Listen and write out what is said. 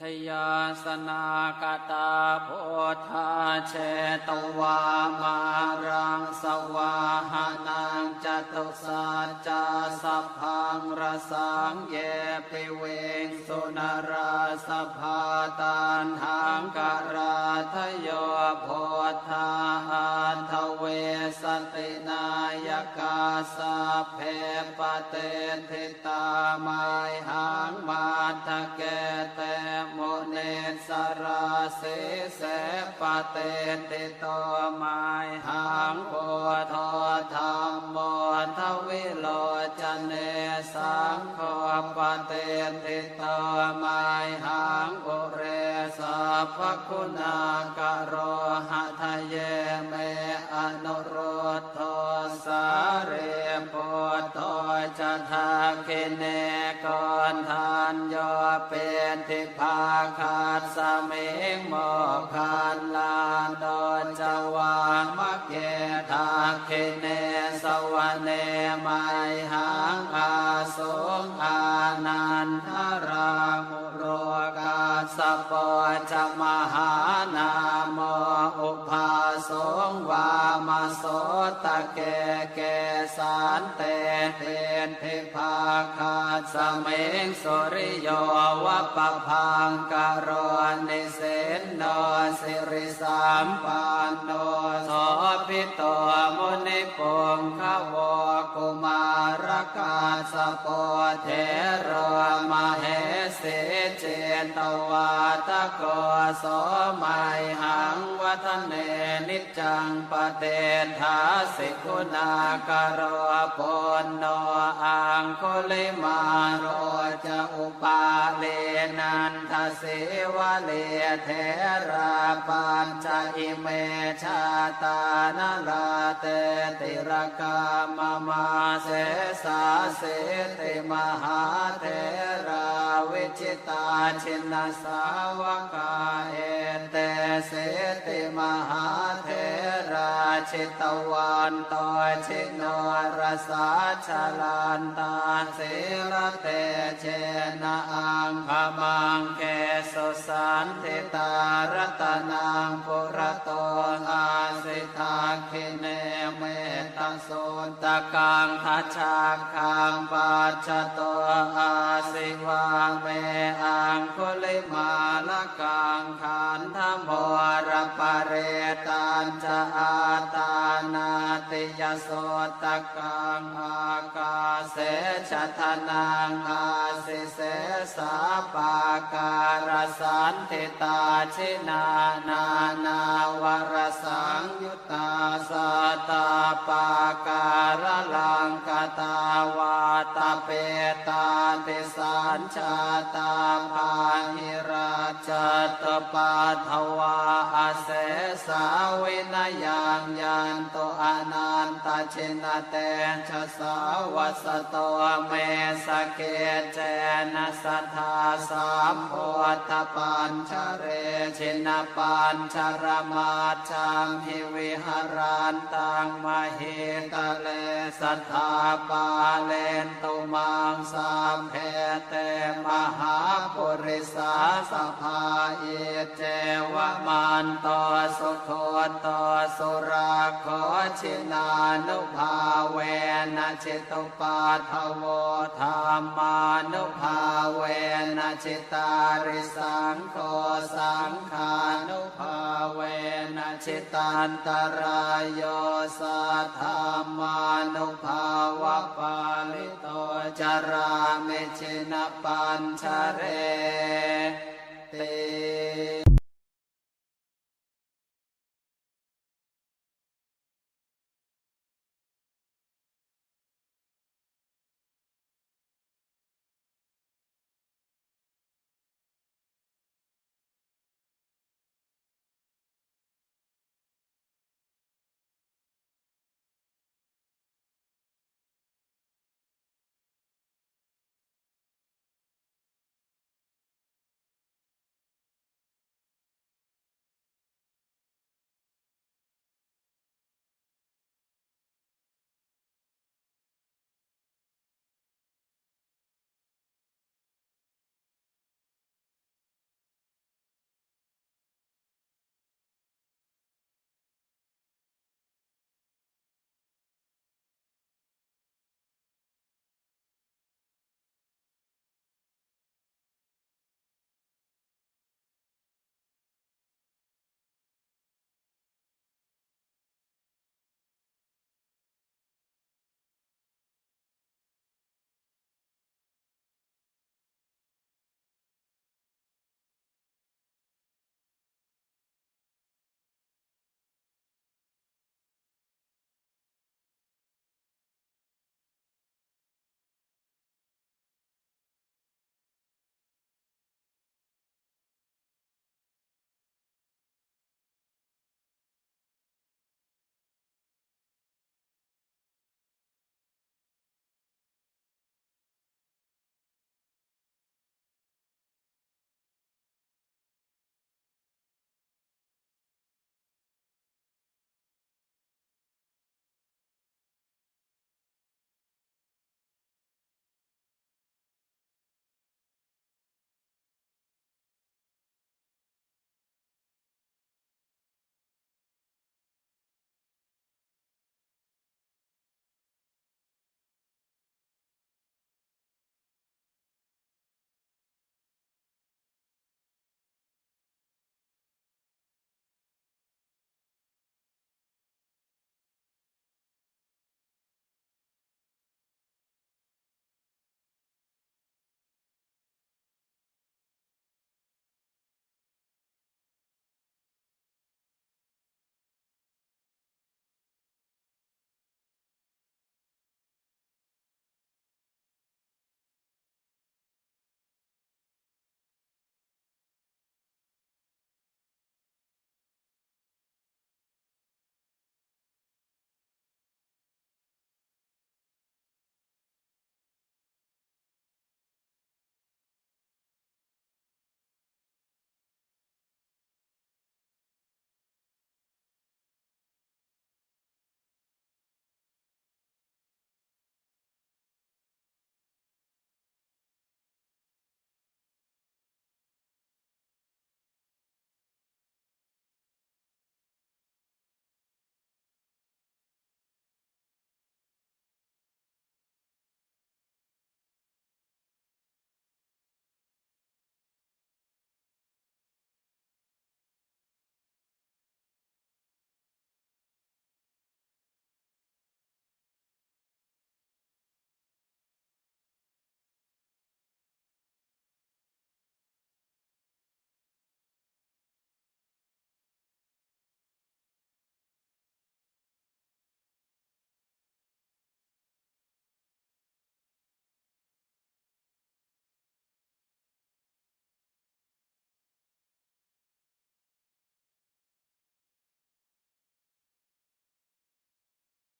ชยาสนากตาโพธาเชตวามารังสวาหานังจตุสัจจสัพพังรสังเยปิเวงสุนราสภาตันหังการาทโยโพธา สตินายกาสาเพปเตทิตามายหังมาทะเกเตโมเนสราเสเสปเตติโตมายหังโพธธรรมโมทวิโลจเนสังโฆปเตติโตมายหังอุเรสัพพคุณากโรหะทะเยเม เป็นทิพาคาสเมงโมคันลานโดจวามะเกทาคิเนสวะเนไมหังอาสงอานันทรา อุปาสงวามาโสตะเกเกสานเตเตนเทพาคาสเมงสุริโยวัปปพังกโรนิเสนโนสิริสามปานโนโสพิโตมุนิปงขวกุมาร กาสปเทโรมาเหสิเจตวาตะโกโสมัยหังวัฒเนนิจังปเตทาสิกุณากโรปนโนอังคุลิมาโรจะอุปาเลนัน เสวะเลเทราปัญจอิเมชาตานลาเตติรกามมาเสสาเสติมหาเทราวิจิตาชินสาวกาเอเตเสติมหาเทาชิตวันตชิโนรสาชลันตาเสรเตเชนะอังขมังเกสุสันติตารตนังปุระโตอาสิทาคิเน เมตโสตะกังทัชชาคังปัจจโตอาสิวังเมอังคุลิมาลกังขันธโมรปะเรตันจะอา ติยโสตกังอากาเสชะทนังอาสิเสสาปาการสันติตาชินานานาวรสังยุตตาสตาปาการลังกตาวาตาเปตาติสัญชาตาภาหิร ตปาทวาอาเสสาวินยังยันโตอนันตชินเตชะสาวัสโตเมสเกเจนะสัทธาสามโพธปัญชเรชินปัญชรมาชังหิวิหารันตังมหิตะเลสัทธาปาเลนตุมังสามเพเตมหาปุริสาสภ สุโคตสุราขอชินานุภาเวนะจิตุปาทโวธรรมานุภาเวนะจิตาริสังโฆสังขานุภาเวนะจิตันตรายโยสัทธามานุภาวะปาลิโตจาราเมชินปัญชเร